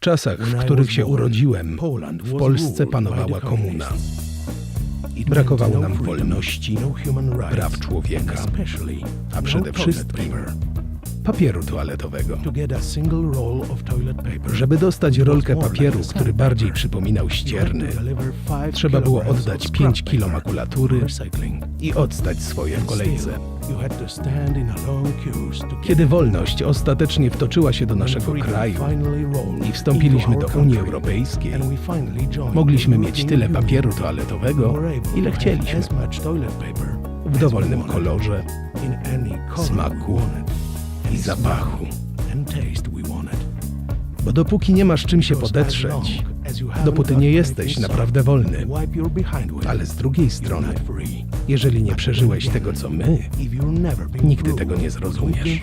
W czasach, w których się urodziłem, w Polsce panowała komuna. Brakowało nam wolności, praw człowieka, a przede wszystkim papieru toaletowego. Żeby dostać rolkę papieru, który bardziej przypominał ścierny, trzeba było oddać 5 kilo makulatury i odstać swoje w kolejce. Kiedy wolność ostatecznie wtoczyła się do naszego kraju i wstąpiliśmy do Unii Europejskiej, mogliśmy mieć tyle papieru toaletowego, ile chcieliśmy, w dowolnym kolorze, smaku i zapachu. Bo dopóki nie masz czym się podetrzeć, dopóty nie jesteś naprawdę wolny. Ale z drugiej strony, jeżeli nie przeżyłeś tego, co my, nigdy tego nie zrozumiesz.